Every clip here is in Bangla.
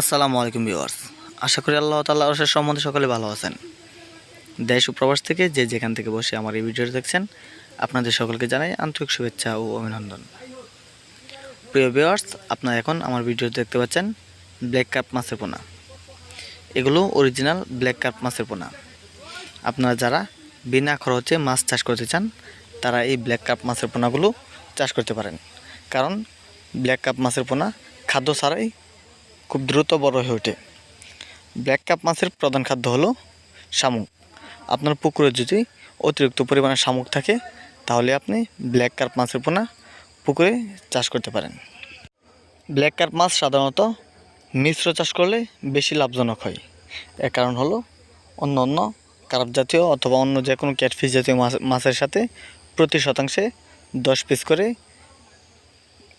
আসসালামু আলাইকুম ভিউয়ার্স। আশা করি আল্লাহ তাল্লাহ রসের সম্বন্ধে সকলে ভালো আছেন। দেশ প্রবাস থেকে যে যেখান থেকে বসে আমার এই ভিডিওটি দেখছেন, আপনাদের সকলকে জানাই আন্তরিক শুভেচ্ছা ও অভিনন্দন। প্রিয় ভিউয়ার্স, আপনারা এখন আমার ভিডিওতে দেখতে পাচ্ছেন ব্ল্যাক কাপ মাছের পোনা। এগুলো অরিজিনাল ব্ল্যাক কাপ মাছের পোনা। আপনারা যারা বিনা খরচে মাছ চাষ করতে চান, তারা এই ব্ল্যাক কাপ মাছের পোনাগুলো চাষ করতে পারেন। কারণ ব্ল্যাক কাপ মাছের পোনা খাদ্য ছাড়াই খুব দ্রুত বড় হয়ে ওঠে। ব্ল্যাক কাপ মাছের প্রধান খাদ্য হলো শামুক। আপনার পুকুরে যদি অতিরিক্ত পরিমাণে শামুক থাকে, তাহলে আপনি ব্ল্যাক কার্প মাছের পোনা পুকুরে চাষ করতে পারেন। ব্ল্যাক কার্প মাছ সাধারণত মিশ্র চাষ করলে বেশি লাভজনক হয়। এর কারণ হলো অন্য অন্য কার্প জাতীয় অথবা অন্য যে কোনো ক্যাটফিস জাতীয় মাছ, মাছের সাথে প্রতি শতাংশে দশ পিস করে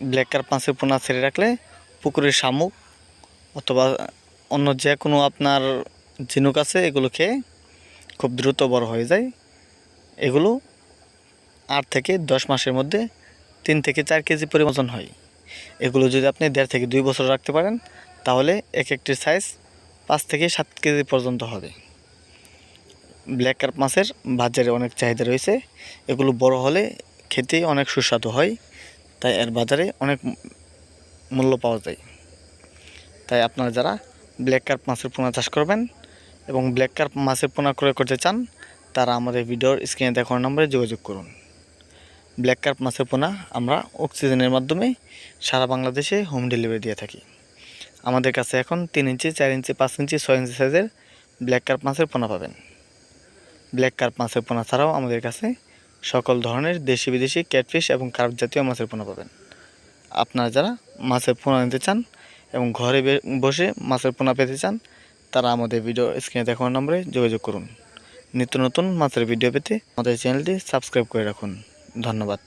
ব্ল্যাক কার্প মাছের পোনা ছেড়ে রাখলে পুকুরের শামুক অথবা অন্য যে কোনো আপনার ঝিনুক আছে, এগুলো খেয়ে খুব দ্রুত বড় হয়ে যায়। এগুলো আট থেকে দশ মাসের মধ্যে তিন থেকে চার কেজি পরিমাণ হয়। এগুলো যদি আপনি দেড় থেকে দুই বছর রাখতে পারেন, তাহলে এক একটির সাইজ পাঁচ থেকে সাত কেজি পর্যন্ত হবে। ব্ল্যাক কার্প মাছের বাজারে অনেক চাহিদা রয়েছে। এগুলো বড় হলে খেতে অনেক সুস্বাদু হয়, তাই এর বাজারে অনেক মূল্য পাওয়া যায়। তাই আপনারা যারা ব্ল্যাক কার্প মাছের পোনা চাষ করবেন এবং ব্ল্যাক কার্প মাছের পোনা ক্রয় করতে চান, তারা আমাদের ভিডিওর স্ক্রিনে দেখানোর নম্বরে যোগাযোগ করুন। ব্ল্যাক কার্প মাছের পোনা আমরা অক্সিজেনের মাধ্যমে সারা বাংলাদেশে হোম ডেলিভারি দিয়ে থাকি। আমাদের কাছে এখন তিন ইঞ্চি, চার ইঞ্চি, পাঁচ ইঞ্চি, ছয় ইঞ্চি সাইজের ব্ল্যাক কার্প মাছের পোনা পাবেন। ব্ল্যাক কার্প মাছের পোনা ছাড়াও আমাদের কাছে সকল ধরনের দেশি বিদেশি ক্যাটফিশ এবং কার্প জাতীয় মাছের পোনা পাবেন। আপনারা যারা মাছের পোনা নিতে চান এবং ঘরে বসে মাছের পোনা পেতে চান, তারা আমাদের ভিডিও স্ক্রিনে দেখানোর নম্বরে যোগাযোগ করুন। নিত্য নতুন মাছের ভিডিও পেতে আমাদের চ্যানেলটি সাবস্ক্রাইব করে রাখুন। ধন্যবাদ।